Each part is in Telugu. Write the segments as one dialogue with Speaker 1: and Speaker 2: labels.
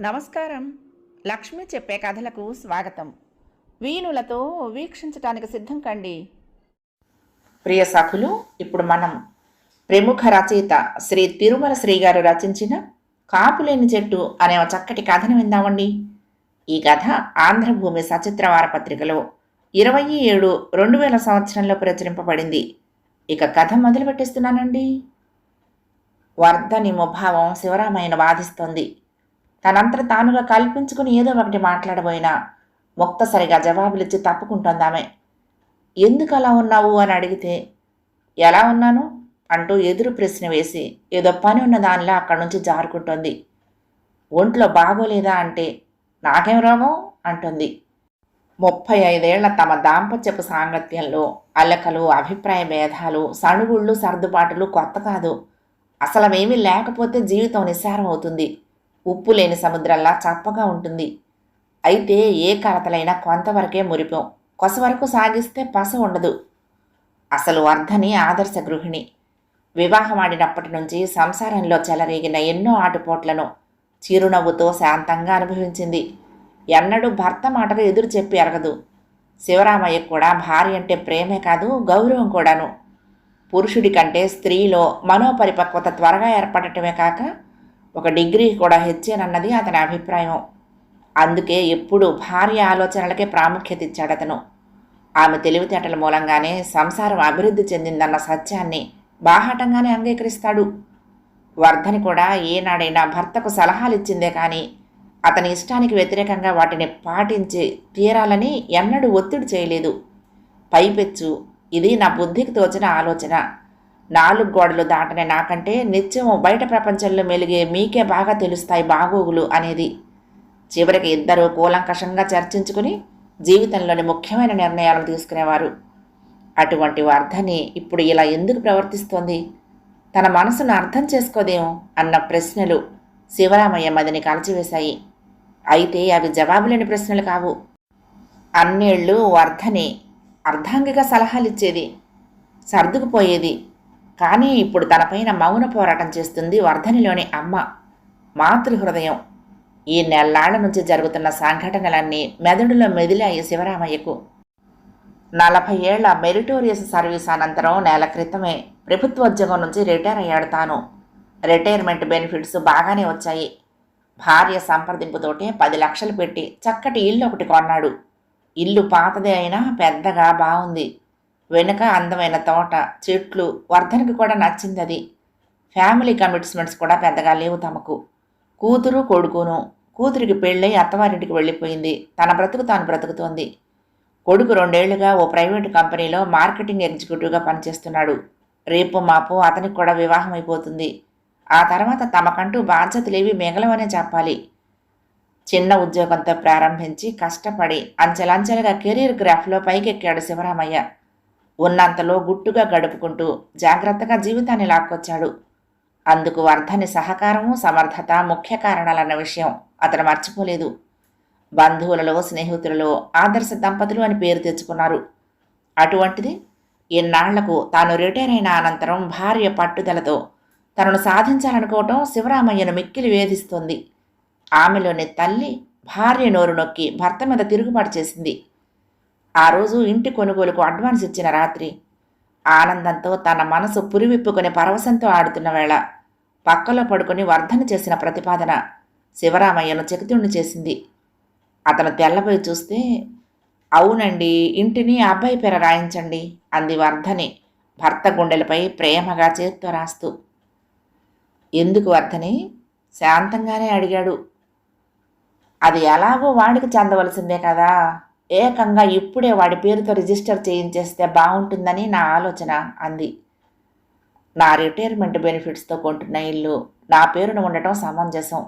Speaker 1: నమస్కారం. లక్ష్మి చెప్పే కథలకు స్వాగతం. వీణులతో వీక్షించటానికి సిద్ధం కండి. ప్రియ సఖులు ఇప్పుడు మనం ప్రముఖ రచయిత శ్రీ తిరుమల శ్రీగారు రచించిన కాపులేని చెట్టు అనే ఒక చక్కటి కథను విందామండి. ఈ కథ ఆంధ్రభూమి సచిత్ర వారపత్రికలో ఇరవై ఏడు రెండు వేల సంవత్సరంలో ప్రచురింపబడింది. ఇక కథ మొదలు పెట్టేస్తున్నానండి వర్ధని ముభావం శివరామయ్యను బాధిస్తోంది. తనంతట తానుగా కల్పించుకుని ఏదో ఒకటి మాట్లాడబోయినా ముక్తసరిగా జవాబులిచ్చి తప్పుకుంటోందామె. ఎందుకు అలా ఉన్నావు? అని అడిగితే ఎలా ఉన్నాను? అంటూ ఎదురు ప్రశ్న వేసి ఏదో పని ఉన్న దానిలా అక్కడి నుంచి జారుకుంటోంది. ఒంట్లో బాగోలేదా? అంటే నాకేం రోగం? అంటుంది. ముప్పై ఐదేళ్ళ తమ దాంపత్యపు సాంగత్యంలో అలకలు అభిప్రాయ భేదాలు సణుగుళ్ళు సర్దుబాటులు కొత్త కాదు. అసలు అవేమీ లేకపోతే జీవితం నిస్సారం అవుతుంది ఉప్పు లేని సముద్రంలా చప్పగా ఉంటుంది. అయితే ఏ కలతలైనా కొంతవరకే మురిపం. కొస వరకు సాగిస్తే పస ఉండదు. అసలు వర్ధని ఆదర్శ గృహిణి. వివాహమాడినప్పటి నుంచి సంసారంలో చెలరేగిన ఎన్నో ఆటుపోట్లను చిరునవ్వుతో శాంతంగా అనుభవించింది. ఎన్నడూ భర్త మాటలు ఎదురు చెప్పి అరగదు. శివరామయ్య కూడా భార్య అంటే ప్రేమే కాదు గౌరవం కూడాను. పురుషుడి కంటే స్త్రీలో మనోపరిపక్వత త్వరగా ఏర్పడటమే కాక ఒక డిగ్రీ కూడా హెచ్చేనన్నది అతని అభిప్రాయం. అందుకే ఎప్పుడు భార్య ఆలోచనలకే ప్రాముఖ్యత ఇచ్చాడు అతను. ఆమె తెలివితేటల మూలంగానే సంసారం అభివృద్ధి చెందిందన్న సత్యాన్ని బాహాటంగానే అంగీకరిస్తాడు. వర్ధని కూడా ఏనాడైనా భర్తకు సలహాలు ఇచ్చిందే కానీ అతని ఇష్టానికి వ్యతిరేకంగా వాటిని పాటించి తీరాలని ఎన్నడూ ఒత్తిడి చేయలేదు. పైపెచ్చు ఇది నా బుద్ధికి తోచిన ఆలోచన. నాలుగు గోడలు దాటనే నాకంటే నిత్యం బయట ప్రపంచంలో మెలిగే మీకే బాగా తెలుస్తాయి బాగోగులు అనేది. చివరికి ఇద్దరూ కూలంకషంగా చర్చించుకుని జీవితంలోని ముఖ్యమైన నిర్ణయాలను తీసుకునేవారు. అటువంటి వర్ధని ఇప్పుడు ఇలా ఎందుకు ప్రవర్తిస్తోంది? తన మనసును అర్థం చేసుకోదేమో అన్న ప్రశ్నలు శివరామయ్య మదిని కాల్చివేశాయి. అయితే అవి జవాబులేని ప్రశ్నలు కావు. అన్నేళ్ళు వర్ధని అర్ధాంగిక సలహాలిచ్చేది సర్దుకుపోయేది కానీ ఇప్పుడు తనపైన మౌన పోరాటం చేస్తుంది వర్ధనిలోని అమ్మ. మాతృహృదయం. ఈ నెల్లాళ్ళ నుంచి జరుగుతున్న సంఘటనలన్నీ మెదడులో మెదిలాయి శివరామయ్యకు. నలభై ఏళ్ళ మెరిటోరియస్ సర్వీస్ అనంతరం నెల క్రితమే ప్రభుత్వోద్యోగం నుంచి రిటైర్ అయ్యాడు తాను. రిటైర్మెంట్ బెనిఫిట్స్ బాగానే వచ్చాయి. భార్య సంప్రదింపుతోటే పది లక్షలు పెట్టి చక్కటి ఇల్లు ఒకటి కొన్నాడు. ఇల్లు పాతదే అయినా పెద్దగా బాగుంది. వెనుక అందమైన తోట చెట్లు వర్ధనికి కూడా నచ్చింది అది ఫ్యామిలీ కమిట్స్మెంట్స్ కూడా పెద్దగా లేవు తమకు. కూతురు కొడుకును కూతురికి పెళ్ళై అత్తవారింటికి వెళ్ళిపోయింది. తన బ్రతుకు తాను బ్రతుకుతోంది. కొడుకు రెండేళ్ళుగా ఓ ప్రైవేటు కంపెనీలో మార్కెటింగ్ ఎగ్జిక్యూటివ్గా పనిచేస్తున్నాడు. రేపు మాపు అతనికి కూడా వివాహం అయిపోతుంది. ఆ తర్వాత తమకంటూ బాధ్యతలేవి మిగలవనే చెప్పాలి. చిన్న ఉద్యోగంతో ప్రారంభించి కష్టపడి అంచెలంచెలుగా కెరీర్ గ్రాఫ్లో పైకెక్కాడు శివరామయ్య. ఉన్నంతలో గుట్టుగా గడుపుకుంటూ జాగ్రత్తగా జీవితాన్ని లాక్కొచ్చాడు. అందుకు వర్ధని సహకారము సమర్థత ముఖ్య కారణాలన్న విషయం అతను మర్చిపోలేదు. బంధువులలో స్నేహితులలో ఆదర్శ దంపతులు అని పేరు తెచ్చుకున్నారు. అటువంటిది ఇన్నాళ్ళకు తాను రిటైర్ అయిన అనంతరం భార్య పట్టుదలతో తనను సాధించాలనుకోవటం శివరామయ్యను మిక్కిలి వేధిస్తుంది. ఆమెలోని తల్లి భార్య నోరు నొక్కి భర్త మీద తిరుగుబాటు చేసింది. ఆ రోజు ఇంటి కొనుగోలుకు అడ్వాన్స్ ఇచ్చిన రాత్రి. ఆనందంతో తన మనసు పురివిప్పుకొని పరవశంతో ఆడుతున్న వేళ పక్కలో పడుకొని వర్ధన చేసిన ప్రతిపాదన శివరామయ్యను చకితుణ్ణి చేసింది. అతను తెల్లబోయి చూస్తే అవునండి ఇంటిని అబ్బాయి పేర రాయించండి అంది వర్ధని భర్త గుండెలపై ప్రేమగా చేత్తో రాస్తూ. ఎందుకు వర్ధని? శాంతంగానే అడిగాడు. అది ఎలాగో వాడికి చెందవలసిందే కదా ఏకంగా ఇప్పుడే వాడి పేరుతో రిజిస్టర్ చేయించేస్తే బాగుంటుందని నా ఆలోచన అంది. నా రిటైర్మెంట్ బెనిఫిట్స్తో కొంటున్న ఇల్లు నా పేరును ఉండటం సమంజసం.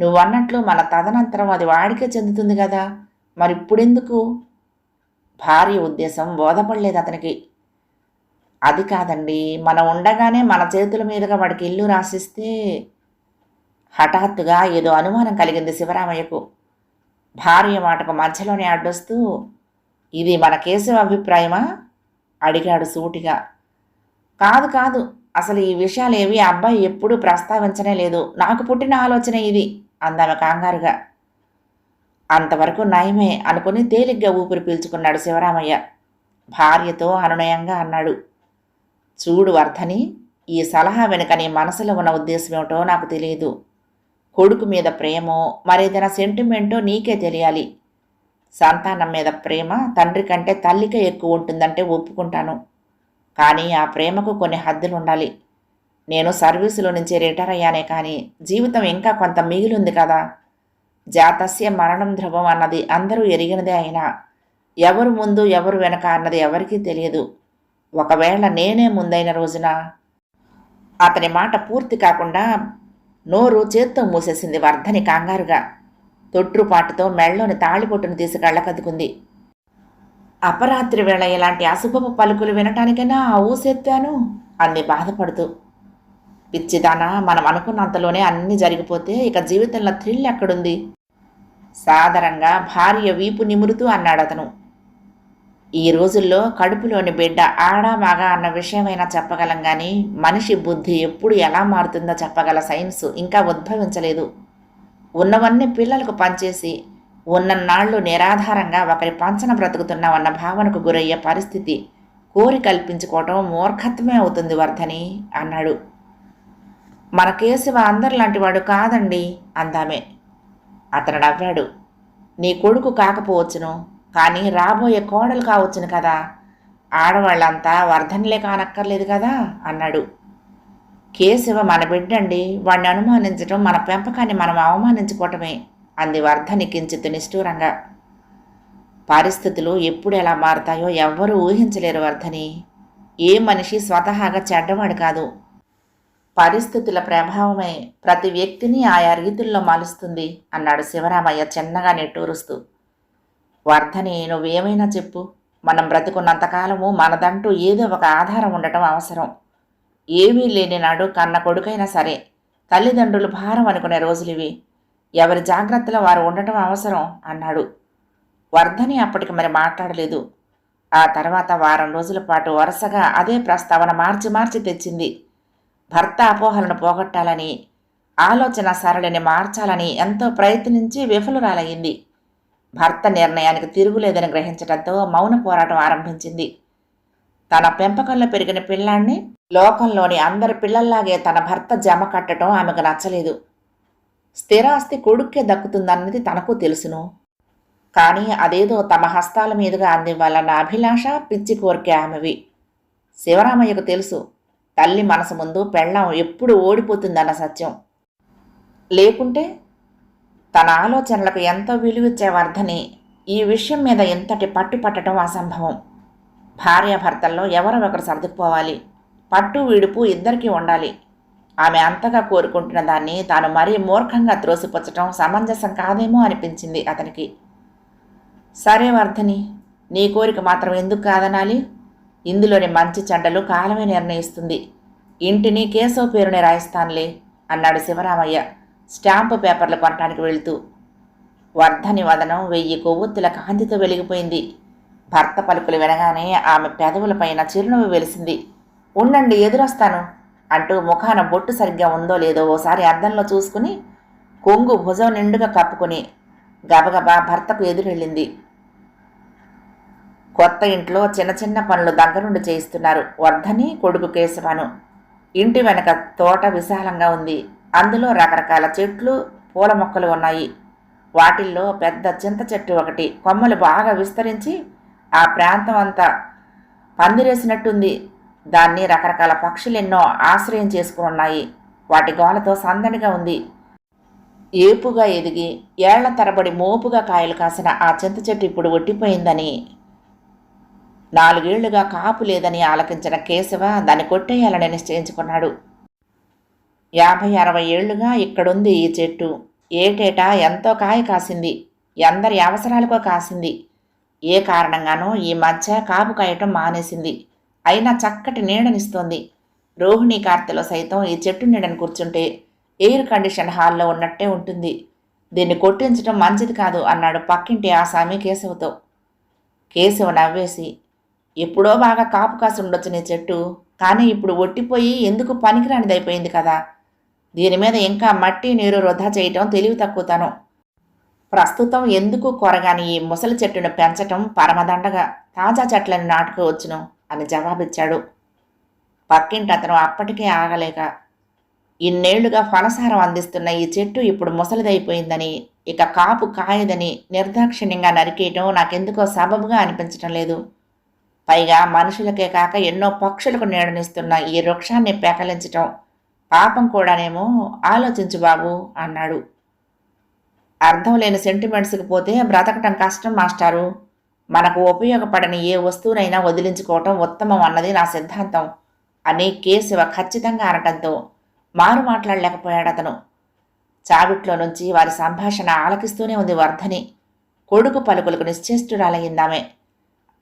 Speaker 1: నువ్వన్నట్లు మన తదనంతరం అది వాడికే చెందుతుంది కదా. మరి ఇప్పుడెందుకు భార్య ఉద్దేశం బోధపడలేదు అతనికి. అది కాదండి మనం ఉండగానే మన చేతుల మీదుగా వాడికి ఇల్లు రాసిస్తే హఠాత్తుగా ఏదో అనుమానం కలిగింది శివరామయ్యకు. భార్య మాటకు మధ్యలోనే అడ్డొస్తూ ఇది మన కేశవ అభిప్రాయమా? అడిగాడు సూటిగా. కాదు కాదు. అసలు ఈ విషయాలేవి అబ్బాయి ఎప్పుడూ ప్రస్తావించనే లేదు. నాకు పుట్టిన ఆలోచన ఇది అందామె కంగారుగా. అంతవరకు నయమే అనుకుని తేలిగ్గా ఊపిరి పీల్చుకున్నాడు శివరామయ్య. భార్యతో అనునయంగా అన్నాడు. చూడు వర్ధని ఈ సలహా వెనుక నీ మనసులో ఉన్న ఉద్దేశం ఏమిటో నాకు తెలియదు. కొడుకు మీద ప్రేమో మరేదైనా సెంటిమెంటో నీకే తెలియాలి. సంతానం మీద ప్రేమ తండ్రి కంటే తల్లికే ఎక్కువ ఉంటుందంటే ఒప్పుకుంటాను. కానీ ఆ ప్రేమకు కొన్ని హద్దులు ఉండాలి నేను సర్వీసులో నుంచి రిటైర్ అయ్యానే కానీ జీవితం ఇంకా కొంత మిగిలింది కదా. జాతస్య మరణం ధ్రువం అన్నది అందరూ ఎరిగినదే అయినా ఎవరు ముందు ఎవరు వెనక అన్నది ఎవరికీ తెలియదు. ఒకవేళ నేనే ముందైన రోజున అతని మాట పూర్తి కాకుండా నోరు చేత్తో మూసేసింది వర్ధని కంగారుగా. తొట్రుపాటుతో మెళ్ళలోని తాళిబొట్టును తీసి కళ్ళకద్దుకుంది. అపరాత్రి వేళ ఇలాంటి అశుభపు పలుకులు వినటానికైనా ఆ ఊసెత్తాను అంది బాధపడుతూ. పిచ్చిదానా మనం అనుకున్నంతలోనే అన్నీ జరిగిపోతే ఇక జీవితంలో థ్రిల్ ఎక్కడుంది? సాధారణంగా భార్య వీపు నిమురుతూ అన్నాడు అతను ఈ రోజుల్లో కడుపులోని బిడ్డ ఆడా మగా అన్న విషయమైనా చెప్పగలం కానీ మనిషి బుద్ధి ఎప్పుడు ఎలా మారుతుందో చెప్పగల సైన్స్ ఇంకా ఉద్భవించలేదు. ఉన్నవన్నీ పిల్లలకు పనిచేసి ఉన్నన్నాళ్ళు నిరాధారంగా ఒకరి పంచన బ్రతుకుతున్నామన్న భావనకు గురయ్యే పరిస్థితి కోరి కల్పించుకోవటం మూర్ఖత్వమే అవుతుంది వర్ధని అన్నాడు. మన కేశవ అందరిలాంటి వాడు కాదండి అందామే. అతను నవ్వాడు. నీ కొడుకు కాకపోవచ్చును. కానీ రాబోయే కోడలు కావచ్చును కదా. ఆడవాళ్ళంతా వర్ధనలే కానక్కర్లేదు కదా అన్నాడు. కేశవ మన బిడ్డండి వాడిని అనుమానించటం మన పెంపకాన్ని మనం అవమానించుకోవటమే అంది వర్ధని కించిత్ నిష్ఠూరంగా. పరిస్థితులు ఎప్పుడు ఎలా మారుతాయో ఎవ్వరూ ఊహించలేరు వర్ధని. ఏ మనిషి స్వతహాగా చెడ్డవాడు కాదు. పరిస్థితుల ప్రభావమే ప్రతి వ్యక్తిని ఆయా రీతుల్లో మాలుస్తుంది అన్నాడు శివరామయ్య చిన్నగా నెట్టూరుస్తూ. వర్ధని నువ్వేమైనా చెప్పు. మనం బ్రతుకున్నంతకాలము మనదంటూ ఏదో ఒక ఆధారం ఉండటం అవసరం. ఏమీ లేని నాడు కన్న కొడుకైనా సరే తల్లిదండ్రులు భారం అనుకునే రోజులివి. ఎవరి జాగ్రత్తలో వారు ఉండటం అవసరం అన్నాడు. వర్ధని అప్పటికి మరి మాట్లాడలేదు. ఆ తర్వాత వారం రోజుల పాటు వరుసగా అదే ప్రస్తావన మార్చి మార్చి తెచ్చింది. భర్త అపోహలను పోగొట్టాలని ఆలోచన సరళిని మార్చాలని ఎంతో ప్రయత్నించి విఫలురాలయ్యింది. భర్త నిర్ణయానికి తిరుగులేదని గ్రహించడంతో మౌన పోరాటం ఆరంభించింది. తన పెంపకంలో పెరిగిన పిల్లాన్ని లోకంలోని అందరి పిల్లల్లాగే తన భర్త జమ కట్టడం ఆమెకు నచ్చలేదు. స్థిరాస్తి కొడుక్కే దక్కుతుందన్నది తనకు తెలుసును. కానీ అదేదో తమ హస్తాల మీదుగా అందివ్వాలన్న అభిలాష పిచ్చి కోరికే ఆమెవి. శివరామయ్యకు తెలుసు తల్లి మనసు ముందు పెళ్ళం ఎప్పుడు ఓడిపోతుందన్న సత్యం. లేకుంటే తన ఆలోచనలకు ఎంతో విలువిచ్చే వర్ధని ఈ విషయం మీద ఎంతటి పట్టుపట్టడం అసంభవం. భార్యాభర్తల్లో ఎవరో ఒకరు సర్దుకుపోవాలి. పట్టు విడుపు ఇద్దరికీ ఉండాలి. ఆమె అంతగా కోరుకుంటున్న దాన్ని తాను మరీ మూర్ఖంగా త్రోసిపుచ్చటం సమంజసం కాదేమో అనిపించింది అతనికి. సరే వర్ధని నీ కోరిక మాత్రం ఎందుకు కాదనాలి? ఇందులోని మంచి చెడ్డలు కాలమే నిర్ణయిస్తుంది. ఇంటిని కేశవ పేరుని రాయిస్తానులే అన్నాడు శివరామయ్య. స్టాంపు పేపర్లు కొనడానికి వెళ్తూ వర్ధని వదనం వెయ్యి కొవ్వొత్తుల కాంతితో వెలిగిపోయింది. భర్త పలుకులు వినగానే ఆమె పెదవులపైన చిరునవ్వు వెలిసింది. ఉండండి ఎదురొస్తాను అంటూ ముఖాన బొట్టు సరిగ్గా ఉందో లేదో ఓసారి అద్దంలో చూసుకుని కొంగు భుజం నిండుగా కప్పుకుని గబగబా భర్తకు ఎదురెళ్ళింది. కొత్త ఇంట్లో చిన్న చిన్న పనులు దగ్గరుండి చేయిస్తున్నారు వర్ధని కొడుకు కేశవాను. ఇంటి వెనక తోట విశాలంగా ఉంది. అందులో రకరకాల చెట్లు పూల మొక్కలు ఉన్నాయి. వాటిల్లో పెద్ద చింత చెట్టు ఒకటి. కొమ్మలు బాగా విస్తరించి ఆ ప్రాంతం అంతా పందిరేసినట్టుంది. దాన్ని రకరకాల పక్షులు ఎన్నో ఆశ్రయం చేసుకుని ఉన్నాయి. వాటి గోలతో సందడిగా ఉంది. ఏపుగా ఎదిగి ఏళ్ళ తరబడి మోపుగా కాయలు కాసిన ఆ చింత చెట్టు ఇప్పుడు ఒట్టిపోయిందని నాలుగేళ్ళుగా కాపు లేదని ఆలకించిన కేశవ దాన్ని కొట్టేయాలని నిశ్చయించుకున్నాడు. యాభై అరవై ఏళ్ళుగా ఇక్కడుంది ఈ చెట్టు. ఏటేటా ఎంతో కాయ కాసింది. ఎందరి అవసరాలకో కాసింది. ఏ కారణంగానో ఈ మధ్య కాపు కాయటం మానేసింది. అయినా చక్కటి నీడనిస్తోంది. రోహిణి కార్తెలో సైతం ఈ చెట్టు నీడని కూర్చుంటే ఎయిర్ కండిషన్ హాల్లో ఉన్నట్టే ఉంటుంది. దీన్ని కొట్టించడం మంచిది కాదు అన్నాడు పక్కింటి ఆసామి కేశవతో. కేశవ నవ్వేసి ఎప్పుడో బాగా కాపు కాసి ఉండొచ్చు నీ చెట్టు. కానీ ఇప్పుడు ఒట్టిపోయి ఎందుకు పనికిరానిదైపోయింది కదా? దీని మీద ఇంకా మట్టి నీరు వృధా చేయటం తెలివి తక్కువతనం. ప్రస్తుతం ఎందుకు కొరగాని ఈ ముసలి చెట్టును పెంచటం పరమదండగా? తాజా చెట్లను నాటుకోవచ్చును అని జవాబిచ్చాడు. పక్కింటి అతను అప్పటికే ఆగలేక ఇన్నేళ్ళుగా ఫలసారం అందిస్తున్న ఈ చెట్టు ఇప్పుడు ముసలిదైపోయిందని ఇక కాపు కాయదని నిర్దాక్షిణ్యంగా నరికేయటం నాకెందుకో సబబుగా అనిపించటం లేదు. పైగా మనుషులకే కాక ఎన్నో పక్షులకు నీడనిస్తున్న ఈ వృక్షాన్ని పెకలించటం పాపం కూడానేమో ఆలోచించు బాబు అన్నాడు. అర్థం లేని సెంటిమెంట్స్కి పోతే బ్రతకటం కష్టం మాస్టారు. మనకు ఉపయోగపడని ఏ వస్తువునైనా వదిలించుకోవటం ఉత్తమం అన్నది నా సిద్ధాంతం. అని కేశవ ఖచ్చితంగా అనటంతో మారు మాట్లాడలేకపోయాడు అతను. చావిట్లో నుంచి వారి సంభాషణ ఆలకిస్తూనే ఉంది వర్ధని. కొడుకు పలుకులకు నిశ్చేష్టురాలయ్యిందామె.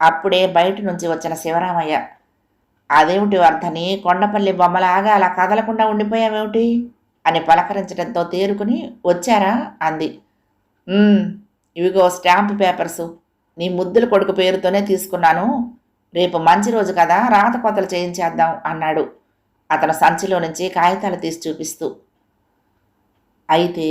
Speaker 1: అప్పుడే బయట నుంచి వచ్చిన శివరామయ్య అదేమిటి వర్ధని కొండపల్లి బొమ్మలాగా అలా కదలకుండా ఉండిపోయావేమిటి? అని పలకరించడంతో తేరుకుని వచ్చారా? అంది. ఇవిగో స్టాంప్ పేపర్సు. నీ ముద్దుల కొడుకు పేరుతోనే తీసుకున్నాను. రేపు మంచి రోజు కదా రాత కొతలు చేయించేద్దాం అన్నాడు. అతను సంచిలో నుంచి కాగితాలు తీసి చూపిస్తూ. అయితే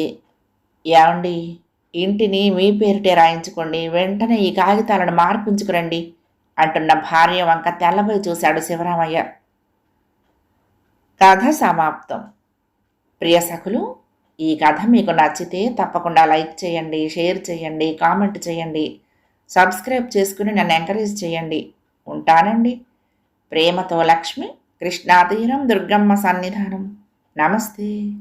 Speaker 1: ఏమండి? ఇంటిని మీ పేరిటే రాయించుకోండి. వెంటనే ఈ కాగితాలను మార్పించుకురండి. అంటున్న భార్య వంక తెల్లబోయి చూశాడు శివరామయ్య. కథ సమాప్తం. ప్రియ సఖులు ఈ కథ మీకు నచ్చితే తప్పకుండా లైక్ చేయండి షేర్ చేయండి కామెంట్ చేయండి. సబ్స్క్రైబ్ చేసుకుని నన్ను ఎంకరేజ్ చేయండి. ఉంటానండి. ప్రేమతో లక్ష్మి కృష్ణాతీరం దుర్గమ్మ సన్నిధానం. నమస్తే.